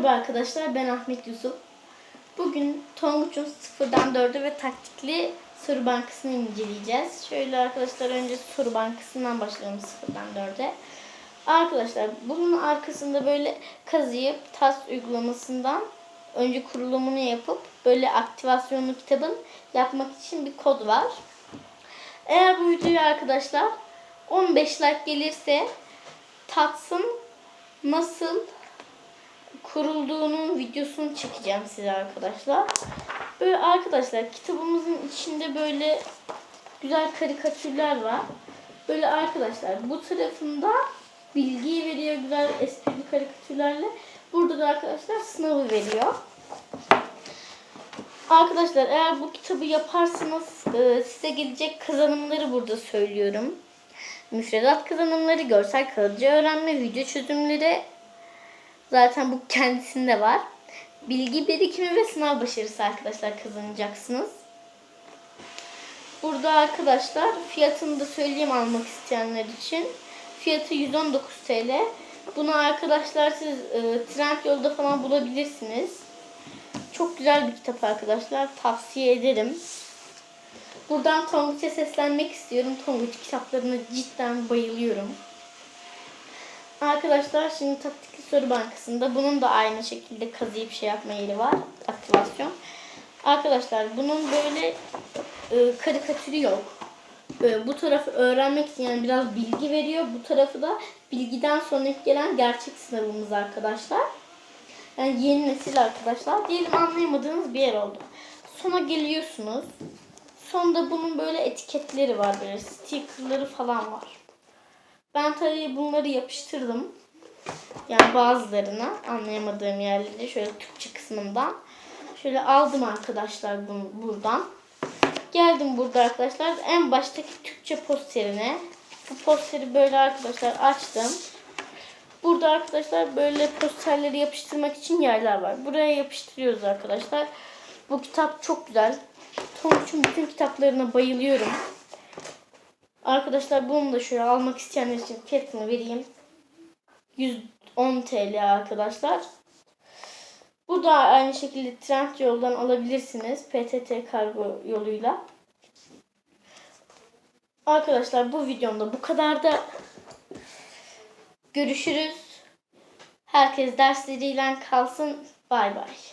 Merhaba arkadaşlar ben Ahmet Yusuf. Bugün Tonguç'un sıfırdan 4'e ve taktikli soru bankasını inceleyeceğiz. Şöyle arkadaşlar önce soru bankasından başlayalım sıfırdan 4'e. Arkadaşlar bunun arkasında böyle kazıyıp TAS uygulamasından önce kurulumunu yapıp böyle aktivasyonlu kitabın yapmak için bir kod var. Eğer bu videoya arkadaşlar 15 like gelirse TATS'ın nasıl kurulduğunun videosunu çekeceğim size arkadaşlar. Böyle arkadaşlar kitabımızın içinde böyle güzel karikatürler var. Böyle arkadaşlar bu tarafında bilgiyi veriyor güzel esprili karikatürlerle. Burada da arkadaşlar sınavı veriyor. Arkadaşlar eğer bu kitabı yaparsanız e, size gelecek kazanımları burada söylüyorum. Müfredat kazanımları, görsel kalıcı öğrenme, video çözümleri, Zaten bu kendisinde var. Bilgi birikimi ve sınav başarısı arkadaşlar kazanacaksınız. Burada arkadaşlar fiyatını da söyleyeyim almak isteyenler için. Fiyatı 119 TL. Bunu arkadaşlar siz e, Trendyol'da falan bulabilirsiniz. Çok güzel bir kitap arkadaşlar. Tavsiye ederim. Buradan Tonguç'a seslenmek istiyorum. Tonguç kitaplarına cidden bayılıyorum. Arkadaşlar şimdi taktikli soru bankasında bunun da aynı şekilde kazıyıp şey yapma yeri var. Aktivasyon. Arkadaşlar bunun böyle e, karikatürü yok. Böyle bu tarafı öğrenmek için yani biraz bilgi veriyor. Bu tarafı da bilgiden sonra gelen gerçek sınavımız arkadaşlar. Yani yeni nesil arkadaşlar. Diyelim anlayamadığınız bir yer oldu. Sona geliyorsunuz. Sonda bunun böyle etiketleri var böyle stickerları falan var. Ben tabii bunları yapıştırdım. Yani bazılarına anlayamadığım yerleri şöyle Türkçe kısmından. Şöyle aldım arkadaşlar bunu buradan. Geldim burada arkadaşlar en baştaki Türkçe posterine. Bu posteri böyle arkadaşlar açtım. Burada arkadaşlar böyle posterleri yapıştırmak için yerler var. Buraya yapıştırıyoruz arkadaşlar. Bu kitap çok güzel. Tonguç'un bütün kitaplarına bayılıyorum. Arkadaşlar bunu da şöyle almak isteyenler için fiyatını vereyim. 110 TL arkadaşlar. Bu da aynı şekilde trend yoldan alabilirsiniz. PTT kargo yoluyla. Arkadaşlar bu videomda bu kadar da görüşürüz. Herkes dersleriyle kalsın. Bay bay.